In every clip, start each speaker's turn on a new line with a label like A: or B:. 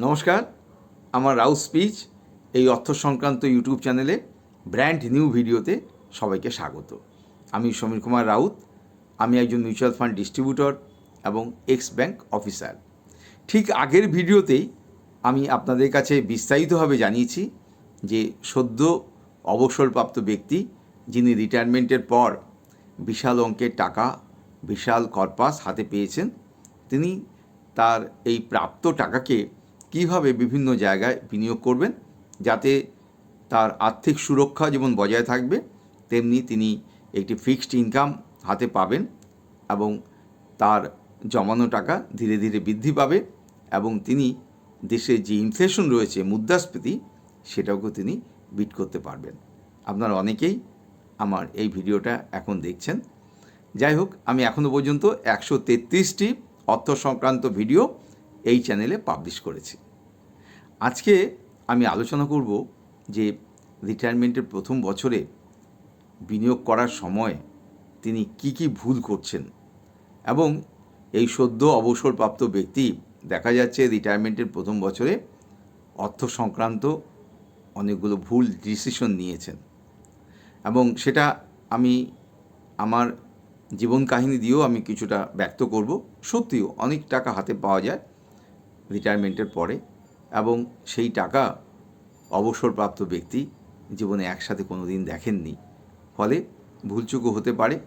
A: নমস্কার, আমার রাউস স্পিচ, এই অর্থ সংক্রান্ত ইউটিউব চ্যানেলে ব্র্যান্ড নিউ ভিডিওতে সবাইকে স্বাগত। আমি সমীর কুমার রাউত, আমি একজন মিউচুয়াল ফান্ড ডিস্ট্রিবিউটর এবং এক্স ব্যাংক অফিসার। ঠিক আগের ভিডিওতেই আমি আপনাদের কাছে বিস্তারিতভাবে জানিয়েছি যে সদ্য অবসরপ্রাপ্ত ব্যক্তি যিনি রিটায়ারমেন্টের পর বিশাল অঙ্কের টাকা, বিশাল কর্পাস হাতে পেয়েছেন, তিনি তার এই প্রাপ্ত টাকাকে কীভাবে বিভিন্ন জায়গায় বিনিয়োগ করবেন যাতে তার আর্থিক সুরক্ষা যেমন বজায় থাকবে, তেমনি তিনি একটি ফিক্সড ইনকাম হাতে পাবেন এবং তার জমানো টাকা ধীরে ধীরে বৃদ্ধি পাবে এবং তিনি দেশে যে ইনফ্লেশন রয়েছে, মুদ্রাস্ফীতি সেটাকেও তিনি বিট করতে পারবেন। আপনারা অনেকেই আমার এই ভিডিওটা এখন দেখছেন। যাই হোক, আমি এখনও পর্যন্ত একশো তেত্রিশটি অর্থ সংক্রান্ত ভিডিও এই চ্যানেলে পাবলিশ করেছি। আজকে আমি আলোচনা করব যে রিটায়ারমেন্টের প্রথম বছরে বিনিয়োগ করার সময় তিনি কি কি ভুল করছেন এবং এই সদ্য অবসরপ্রাপ্ত ব্যক্তি, দেখা যাচ্ছে রিটায়ারমেন্টের প্রথম বছরে অর্থ সংক্রান্ত অনেকগুলো ভুল ডিসিশন নিয়েছেন এবং সেটা আমি আমার জীবন কাহিনী দিয়েও আমি কিছুটা ব্যক্ত করব। সত্যিও অনেক টাকা হাতে পাওয়া যায়। রিটায়ারমেন্টের পরে এবং সেই টাকা অবসরপ্রাপ্ত ব্যক্তি জীবনে একসাথে কোনো দিন দেখেননি। ফলে ভুলচুকও হতে পারে।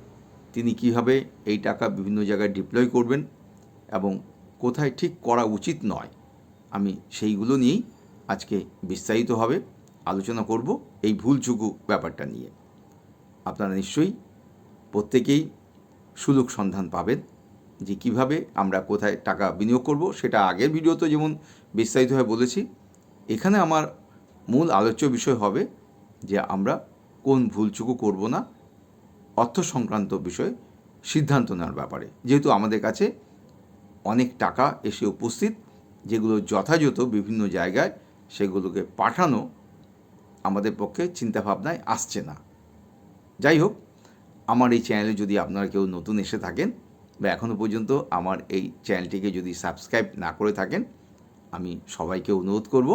A: তিনি কীভাবে এই টাকা বিভিন্ন জায়গায় ডিপ্লয় করবেন এবং কোথায় ঠিক করা উচিত নয়, আমি সেইগুলো নিয়েই আজকে বিস্তারিতভাবে আলোচনা করব এই ভুলচুকু ব্যাপারটা নিয়ে। আপনারা নিশ্চয়ই প্রত্যেকেই সুলুক সন্ধান পাবেন। যে কীভাবে আমরা কোথায় টাকা বিনিয়োগ করব, সেটা আগের ভিডিওতে যেমন বিস্তারিতভাবে বলেছি। এখানে আমার মূল আলোচ্য বিষয় হবে যে আমরা কোন ভুলচুকু করব না, অর্থ সংক্রান্ত বিষয়ে সিদ্ধান্ত নেওয়ার ব্যাপারে। যেহেতু আমাদের কাছে অনেক টাকা এসে উপস্থিত, যেগুলো যথাযথ বিভিন্ন জায়গায় সেগুলোকে পাঠানো আমাদের পক্ষে চিন্তাভাবনায় আসছে না। যাই হোক, আমার এই চ্যানেলে যদি আপনারা কেউ নতুন এসে থাকেন বা এখনও পর্যন্ত আমার এই চ্যানেলটিকে যদি সাবস্ক্রাইব না করে থাকেন, আমি সবাইকে অনুরোধ করব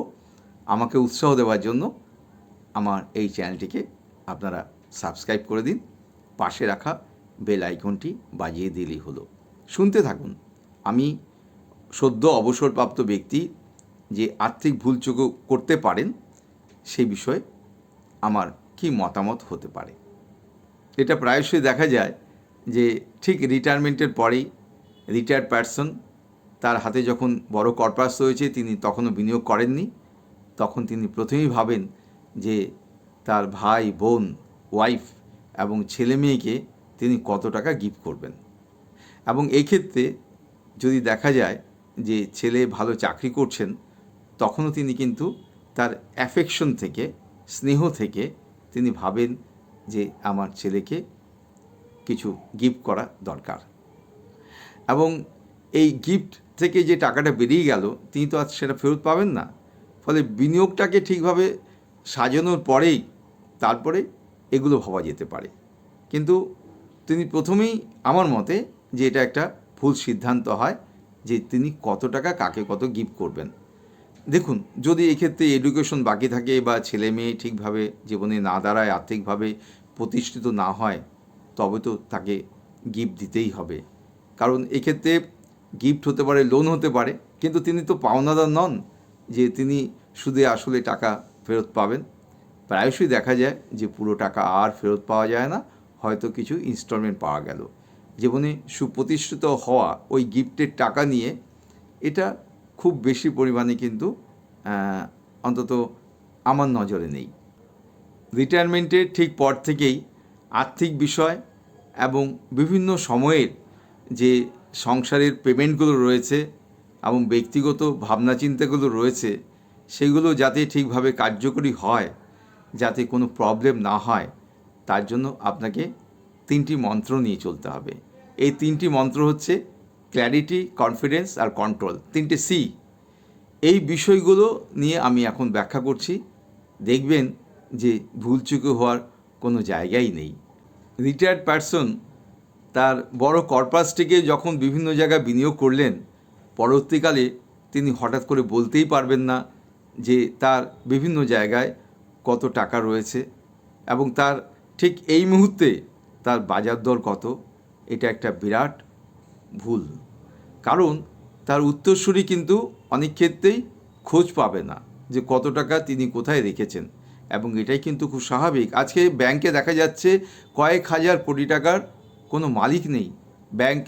A: আমাকে উৎসাহ দেওয়ার জন্য আমার এই চ্যানেলটিকে আপনারা সাবস্ক্রাইব করে দিন। পাশে রাখা বেল আইকনটি বাজিয়ে দিলেই হলো। শুনতে থাকুন, আমি সদ্য অবসরপ্রাপ্ত ব্যক্তি যে আর্থিক ভুলচুক করতে পারেন সেই বিষয়ে আমার কি মতামত হতে পারে? এটা প্রায়শই দেখা যায় যে ঠিক রিটায়ারমেন্টের পরেই রিটায়ার্ড পার্সন তার হাতে যখন বড় কর্পাস রয়েছে, তিনি তখনও বিনিয়োগ করেননি। তখন তিনি প্রথমেই ভাবেন যে তার ভাই, বোন ওয়াইফ এবং ছেলে মেয়েকে তিনি কত টাকা গিফট করবেন। এবং এই ক্ষেত্রে যদি দেখা যায় যে ছেলে ভালো চাকরি করছেন, তখনও তিনি কিন্তু তার অ্যাফেকশন থেকে, স্নেহ থেকে তিনি ভাবেন যে আমার ছেলেকে কিছু গিফট করা দরকার। এবং এই গিফট থেকে যে টাকাটা বেরিয়ে গেল, তিনি তো আর সেটা ফেরত পাবেন না। ফলে বিনিয়োগটাকে ঠিকভাবে সাজানোর পরেই তারপরে এগুলো ভাবা যেতে পারে। কিন্তু তিনি প্রথমেই আমার মতে যে এটা একটা ভুল সিদ্ধান্ত হয় যে তিনি কত টাকা কাকে কত গিফট করবেন। দেখুন, যদি এক্ষেত্রে এডুকেশন বাকি থাকে বা ছেলে মেয়ে ঠিকভাবে জীবনে না দাঁড়ায়, আর্থিকভাবে প্রতিষ্ঠিত না হয় তবে তো তাকে গিফট দিতেই হবে। কারণ এক্ষেত্রে গিফট হতে পারে লোন হতে পারে, কিন্তু তিনি তো পাওনাদার নন যে তিনি সুদে আসলে টাকা ফেরত পাবেন। প্রায়শই দেখা যায় যে পুরো টাকা আর ফেরত পাওয়া যায় না, হয়তো কিছু ইনস্টলমেন্ট পাওয়া গেল। জীবনে সুপ্রতিষ্ঠিত হওয়া ওই গিফটের টাকা নিয়ে এটা খুব বেশি পরিমাণে কিন্তু অন্তত আমার নজরে নেই। রিটায়ারমেন্টের ঠিক পর থেকেই আর্থিক বিষয় এবং বিভিন্ন সময়ের যে সংসারের পেমেন্টগুলো রয়েছে এবং ব্যক্তিগত ভাবনা চিন্তাগুলো রয়েছে, সেগুলো যাতে ঠিকভাবে কার্যকরী হয়, যাতে কোনো প্রবলেম না হয়, তার জন্য আপনাকে তিনটি মন্ত্র নিয়ে চলতে হবে। এই তিনটি মন্ত্র হচ্ছে ক্ল্যারিটি কনফিডেন্স আর কন্ট্রোল তিনটে সি এই বিষয়গুলো নিয়ে আমি এখন ব্যাখ্যা করছি। দেখবেন যে ভুলচুকো হওয়ার কোনো জায়গাই নেই। রিটায়ার্ড পার্সন তার বড় কর্পাসটিকে যখন বিভিন্ন জায়গায় বিনিয়োগ করলেন, পরবর্তীকালে তিনি হঠাৎ করে বলতেই পারবেন না যে তার বিভিন্ন জায়গায় কত টাকা রয়েছে এবং তার ঠিক এই মুহূর্তে তার বাজার দর কত, এটা একটা বিরাট ভুল। কারণ তার উত্তরসূরি কিন্তু অনেক ক্ষেত্রেই খোঁজ পাবে না যে কত টাকা তিনি কোথায় রেখেছেন। এবং এটাই কিন্তু খুব স্বাভাবিক। আজকে ব্যাংকে দেখা যাচ্ছে কয়েক হাজার কোটি টাকার কোনো মালিক নেই। ব্যাংক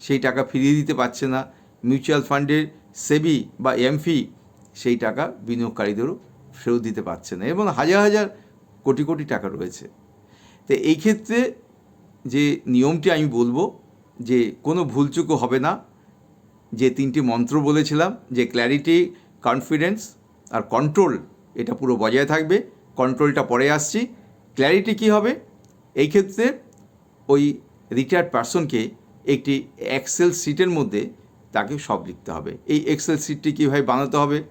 A: সেই টাকা ফিরিয়ে দিতে পারছে না। মিউচুয়াল ফান্ডের সেবি বা এমফি সেই টাকা বিনিয়োগকারীদেরও ফেরত দিতে পারছে না এবং হাজার হাজার কোটি কোটি টাকা রয়েছে। তো এই ক্ষেত্রে যে নিয়মটি আমি বলব যে কোনো ভুলচুকও হবে না। যে তিনটি মন্ত্র বলেছিলাম যে ক্ল্যারিটি কনফিডেন্স আর কন্ট্রোল এটা পুরো বজায় থাকবে। কন্ট্রোলটা পরে আসছি। ক্ল্যারিটি কী হবে? এই ক্ষেত্রে ওই রিটায়ার্ড পার্সনকে একটি এক্সেল সিটের মধ্যে তাকে সব লিখতে হবে। এই এক্সেল সিটটি কীভাবে বানাতে হবে?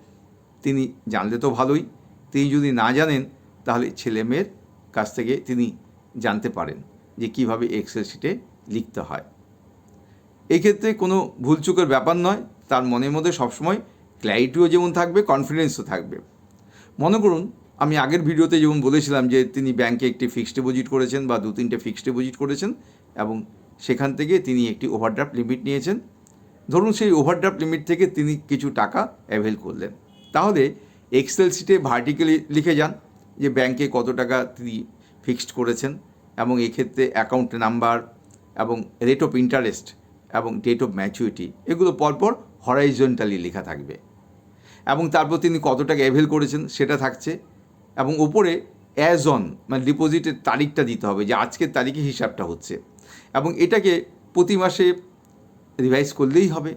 A: তিনি জানলে তো ভালোই। তিনি যদি না জানেন, তাহলে ছেলে মেয়ের কাছ থেকে তিনি জানতে পারেন যে কীভাবে এক্সেল শিটে লিখতে হয়। এই ক্ষেত্রে কোনো ভুলচুকের ব্যাপার নয়। তার মনের মধ্যে সবসময় ক্ল্যারিটিও যেমন থাকবে কনফিডেন্সও থাকবে। মনে করুন আমি আগের ভিডিওতে যেমন বলেছিলাম যে তিনি ব্যাংকে একটি ফিক্সড ডিপোজিট করেছেন বা দু তিনটে ফিক্সড ডিপোজিট করেছেন এবং সেখান থেকে তিনি একটি ওভারড্রাফট লিমিট নিয়েছেন। ধরুন সেই ওভারড্রাফট লিমিট থেকে তিনি কিছু টাকা অ্যাভেল করলেন। তাহলে এক্সেল শিটে ভার্টিক্যালি লিখে যান যে ব্যাংকে কত টাকা তিনি ফিক্সড করেছেন এবং এক্ষেত্রে অ্যাকাউন্ট নাম্বার এবং রেট অফ ইন্টারেস্ট এবং ডেট অফ ম্যাচুরিটি এগুলো পরপর হরাইজন্টালি লেখা থাকবে। এবং তারপর তিনি কত টাকা অ্যাভেল করেছেন সেটা থাকছে। এবং ওপরে অ্যাজ অন মানে ডিপোজিটের তারিখটা দিতে হবে, যে আজকের তারিখে হিসাবটা হচ্ছে। এবং এটাকে প্রতি মাসে রিভাইজ করলেই হবে,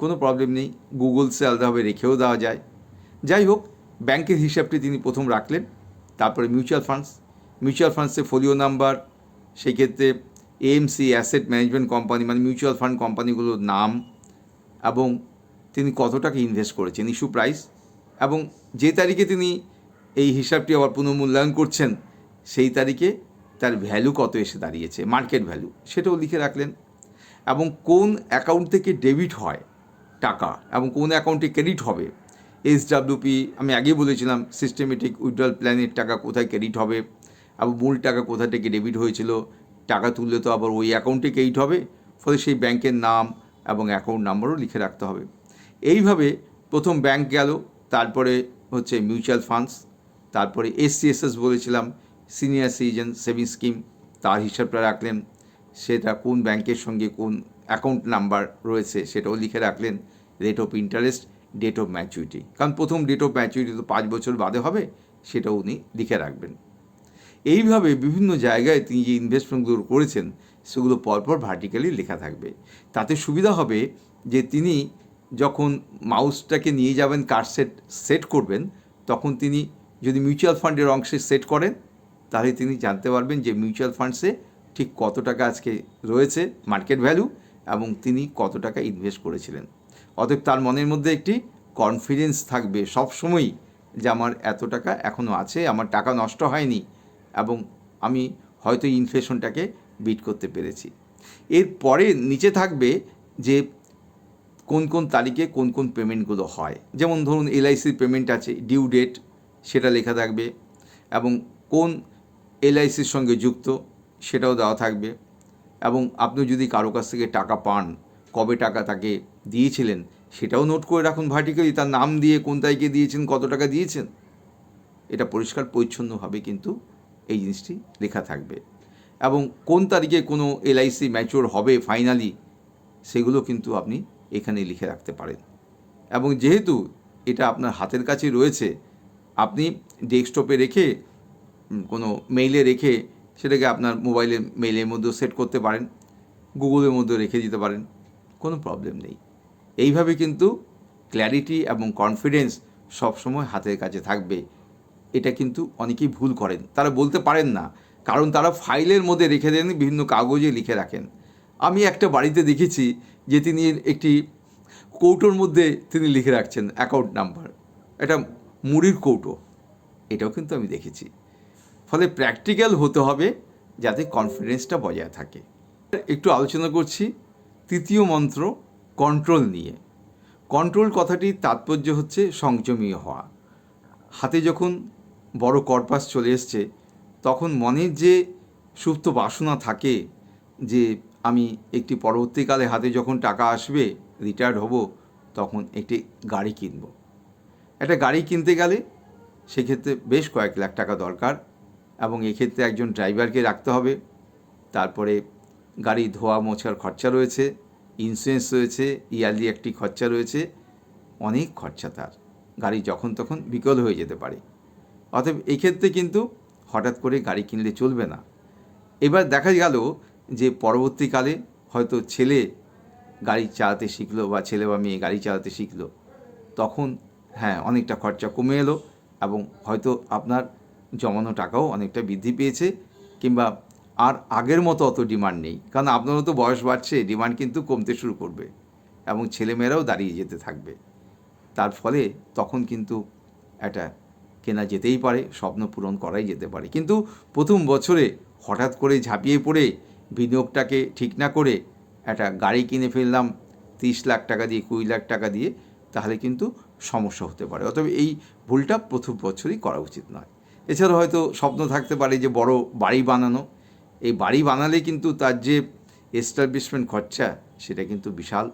A: কোনো প্রবলেম নেই। গুগলসে আলাদাভাবে রেখেও দেওয়া যায়। যাই হোক, ব্যাংকের হিসাবটি তিনি প্রথম রাখলেন, তারপরে মিউচুয়াল ফান্ডস মিউচুয়াল ফান্ডসে ফোলিও নাম্বার সেই ক্ষেত্রে এএমসি অ্যাসেট ম্যানেজমেন্ট কোম্পানি মানে মিউচুয়াল ফান্ড কোম্পানিগুলোর নাম, এবং তিনি কত টাকা ইনভেস্ট করেছেন ইস্যু প্রাইস এবং যে তারিখে তিনি এই হিসাবটি আবার পুনর্মূল্যায়ন করছেন, সেই তারিখে তার ভ্যালু কত এসে দাঁড়িয়েছে মার্কেট ভ্যালু সেটাও লিখে রাখলেন। এবং কোন অ্যাকাউন্ট থেকে ডেবিট হয় টাকা এবং কোন অ্যাকাউন্টে ক্রেডিট হবে এসডাব্লিউপি আমি আগেই বলেছিলাম সিস্টেমেটিক উইথড্রল প্ল্যানের টাকা কোথায় ক্রেডিট হবে এবং মূল টাকা কোথা থেকে ডেবিট হয়েছিল, টাকা তুললে তো আবার ওই অ্যাকাউন্টে ক্রেডিট হবে, ফলে সেই ব্যাংকের নাম এবং অ্যাকাউন্ট নাম্বারও লিখে রাখতে হবে। এইভাবে প্রথম ব্যাংক গেল, তারপরে হচ্ছে মিউচুয়াল ফান্ডস তারপরে এসসিএসএস বলেছিলাম সিনিয়র সিটিজেন সেভিং স্কিম তার হিসাবটা রাখলেন। সেটা কোন ব্যাংকের সঙ্গে কোন অ্যাকাউন্ট নাম্বার রয়েছে সেটাও লিখে রাখলেন। Rate of interest date of maturity কারণ প্রথম ডেট অফ ম্যাচুরিটি তো পাঁচ বছর বাদে হবে, সেটাও উনি লিখে রাখবেন। এইভাবে বিভিন্ন জায়গায় তিনি যে ইনভেস্টমেন্টগুলো করেছেন, সেগুলো পরপর ভার্টিক্যালি লেখা থাকবে। তাতে সুবিধা হবে যে তিনি যখন মাউসটাকে নিয়ে যাবেন কার সেট সেট করবেন, তখন তিনি যদি মিউচুয়াল ফান্ডের অংশে সেট করেন, তাহলে তিনি জানতে পারবেন যে মিউচুয়াল ফান্ডসে ঠিক কত টাকা আজকে রয়েছে মার্কেট ভ্যালু এবং তিনি কত টাকা ইনভেস্ট করেছিলেন। অতএব তার মনের মধ্যে একটি কনফিডেন্স থাকবে সব সময়ই যে আমার এত টাকা এখনও আছে, আমার টাকা নষ্ট হয়নি এবং আমি হয়তো ইনফ্লেশনটাকে বিট করতে পেরেছি। এরপরে নিচে থাকবে যে কোন কোন তারিখে কোন কোন পেমেন্টগুলো হয়। যেমন ধরুন এলআইসির পেমেন্ট আছে ডিউ ডেট সেটা লেখা থাকবে এবং কোন এলআইসির সঙ্গে যুক্ত সেটাও দেওয়া থাকবে এবং আপনি যদি কারও কাছ থেকে টাকা পান, কবে টাকা তাকে দিয়েছিলেন সেটাও নোট করে রাখুন ভার্টিক্যালি তার নাম দিয়ে কোন তারিখে দিয়েছেন, কত টাকা দিয়েছেন। এটা পরিষ্কার পরিচ্ছন্নভাবে কিন্তু এই জিনিসটি লেখা থাকবে এবং কোন তারিখে কোনো এলআইসি ম্যাচিওর হবে ফাইনালি সেগুলো কিন্তু আপনি এখানে লিখে রাখতে পারেন। এবং যেহেতু এটা আপনার হাতের কাছে রয়েছে আপনি ডেস্কটপে রেখে কোনো মেইলে রেখে সেটাকে আপনার মোবাইলের মেইলের মধ্যেও সেট করতে পারেন গুগলের মধ্যে রেখে দিতে পারেন, কোনো প্রবলেম নেই। এইভাবে কিন্তু ক্ল্যারিটি এবং কনফিডেন্স সবসময় হাতের কাছে থাকবে। এটা কিন্তু অনেকেই ভুল করেন। তারা বলতে পারেন না, কারণ তারা ফাইলের মধ্যে রেখে দেন, বিভিন্ন কাগজে লিখে রাখেন। আমি একটা বাড়িতে দেখেছি যে তিনি একটি কৌটোর মধ্যে তিনি লিখে রাখছেন অ্যাকাউন্ট নাম্বার এটা মুড়ির কৌটো। এটাও কিন্তু আমি দেখেছি। ফলে প্র্যাকটিক্যাল হতে হবে যাতে কনফিডেন্সটা বজায় থাকে। একটু আলোচনা করছি তৃতীয় মন্ত্র কন্ট্রোল নিয়ে। কন্ট্রোল কথাটির তাৎপর্য হচ্ছে সংযমী হওয়া। হাতে যখন বড় কর্পাস চলে এসছে, তখন মনের যে সুপ্ত বাসনা থাকে যে আমি একটি পরবর্তীকালে হাতে যখন টাকা আসবে রিটায়ার্ড হব, তখন একটি গাড়ি কিনব। একটা গাড়ি কিনতে গেলে সেক্ষেত্রে বেশ কয়েক লাখ টাকা দরকার এবং এক্ষেত্রে একজন ড্রাইভারকে রাখতে হবে। তারপরে গাড়ি ধোয়া মোছার খরচা রয়েছে ইন্স্যুরেন্স রয়েছে, ইয়ারলি একটি খরচা রয়েছে, অনেক খরচা তার। গাড়ি যখন তখন বিকল হয়ে যেতে পারে। অতএব এক্ষেত্রে কিন্তু হঠাৎ করে গাড়ি কিনলে চলবে না। এবার দেখা গেল যে পরবর্তীকালে হয়তো ছেলে গাড়ি চালাতে শিখলো বা ছেলে বা মেয়ে গাড়ি চালাতে শিখলো, তখন হ্যাঁ অনেকটা খরচা কমে এলো এবং হয়তো আপনার জমানো টাকাও অনেকটা বৃদ্ধি পেয়েছে কিংবা আর আগের মতো অত ডিমান্ড নেই। কারণ আপনারও তো বয়স বাড়ছে, ডিমান্ড কিন্তু কমতে শুরু করবে এবং ছেলেমেয়েরাও দাঁড়িয়ে যেতে থাকবে। তার ফলে তখন কিন্তু একটা কেনা যেতেই পারে, স্বপ্ন পূরণ করাই যেতে পারে। কিন্তু প্রথম বছরে হঠাৎ করে ঝাঁপিয়ে পড়ে, বিনিয়োগটাকে ঠিক না করে একটা গাড়ি কিনে ফেললাম, তিরিশ লাখ টাকা দিয়ে, কুড়ি লাখ টাকা দিয়ে, তাহলে কিন্তু সমস্যা হতে পারে। অতএব এই ভুলটা প্রথম বছরই করা উচিত নয়। এছাড়া হয়তো স্বপ্ন থাকতে পারে যে বড় বাড়ি বানানো। এই বাড়ি বানালে কিন্তু তার যে এস্টাবলিশমেন্ট খরচা, সেটা কিন্তু বিশাল।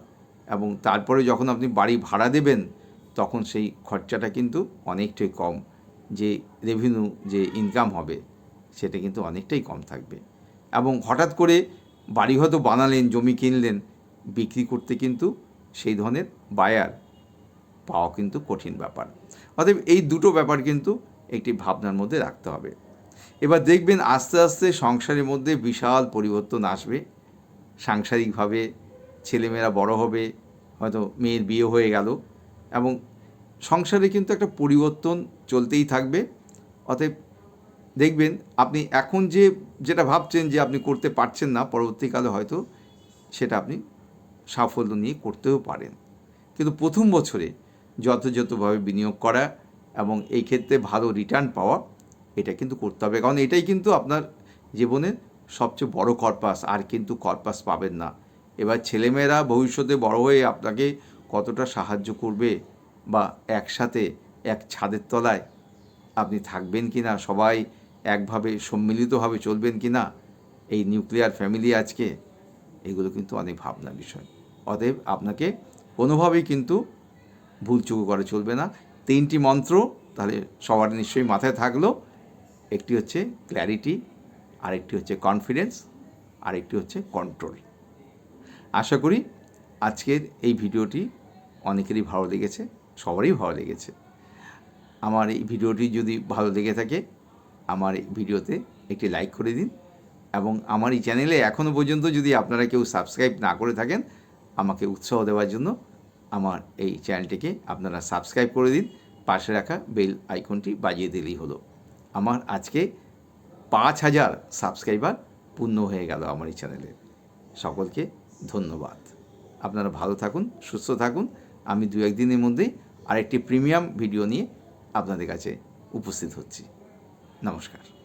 A: এবং তারপরে যখন আপনি বাড়ি ভাড়া দেবেন, তখন সেই খরচাটা কিন্তু অনেকটাই কম। যে রেভিনিউ যে ইনকাম হবে, সেটা কিন্তু অনেকটাই কম থাকবে। এবং হঠাৎ করে বাড়ি হয়তো বানালেন, জমি কিনলেন, বিক্রি করতে কিন্তু সেই ধরনের বায়ার পাওয়া কিন্তু কঠিন ব্যাপার। অতএব এই দুটো ব্যাপার কিন্তু একটি ভাবনার মধ্যে রাখতে হবে। এবার দেখবেন আস্তে আস্তে সংসারের মধ্যে বিশাল পরিবর্তন আসবে। সাংসারিকভাবে ছেলেমেয়েরা বড় হবে, হয়তো মেয়ের বিয়ে হয়ে গেল এবং সংসারে কিন্তু একটা পরিবর্তন চলতেই থাকবে। অতএব দেখবেন আপনি এখন যে, যেটা ভাবছেন যে আপনি করতে পারছেন না, পরবর্তীকালে হয়তো সেটা আপনি সাফল্য নিয়ে করতেও পারেন। কিন্তু প্রথম বছরে যথাযথভাবে বিনিয়োগ করা এবং এই ক্ষেত্রে ভালো রিটার্ন পাওয়া, এটা কিন্তু করতে হবে। কারণ এটাই কিন্তু আপনার জীবনের সবচেয়ে বড় কর্পাস আর কিন্তু কর্পাস পাবেন না। এবার ছেলেমেয়েরা ভবিষ্যতে বড় হয়ে আপনাকে কতটা সাহায্য করবে বা একসাথে, এক ছাদের তলায় আপনি থাকবেন কি না সবাই একভাবে সম্মিলিতভাবে চলবেন কি না এই নিউক্লিয়ার ফ্যামিলি আজকে, এগুলো কিন্তু অনেক ভাবনার বিষয়। অতএব আপনাকে কোনোভাবেই কিন্তু ভুলচুকু করে চলবে না। তিনটি মন্ত্র তাহলে সবার নিশ্চয়ই মাথায় থাকল। একটি হচ্ছে ক্ল্যারিটি আরেকটি হচ্ছে কনফিডেন্স আরেকটি হচ্ছে কন্ট্রোল আশা করি আজকের এই ভিডিওটি অনেকেরই ভালো লেগেছে, সবারই ভালো লেগেছে। আমার এই ভিডিওটি যদি ভালো লেগে থাকে, আমার এই ভিডিওতে একটি লাইক করে দিন এবং আমার এই চ্যানেলে এখনও পর্যন্ত যদি আপনারা কেউ সাবস্ক্রাইব না করে থাকেন, আমাকে উৎসাহ দেওয়ার জন্য আমার এই চ্যানেলটিকে আপনারা সাবস্ক্রাইব করে দিন। পাশে রাখা বেল আইকনটি বাজিয়ে দিলেই হলো। আমার আজকে পাঁচ হাজার সাবস্ক্রাইবার পূর্ণ হয়ে গেল আমার এই চ্যানেলে। সকলকে ধন্যবাদ। আপনারা ভালো থাকুন, সুস্থ থাকুন। আমি দু একদিনের মধ্যেই আরেকটি প্রিমিয়াম ভিডিও নিয়ে আপনাদের কাছে উপস্থিত হচ্ছি। নমস্কার।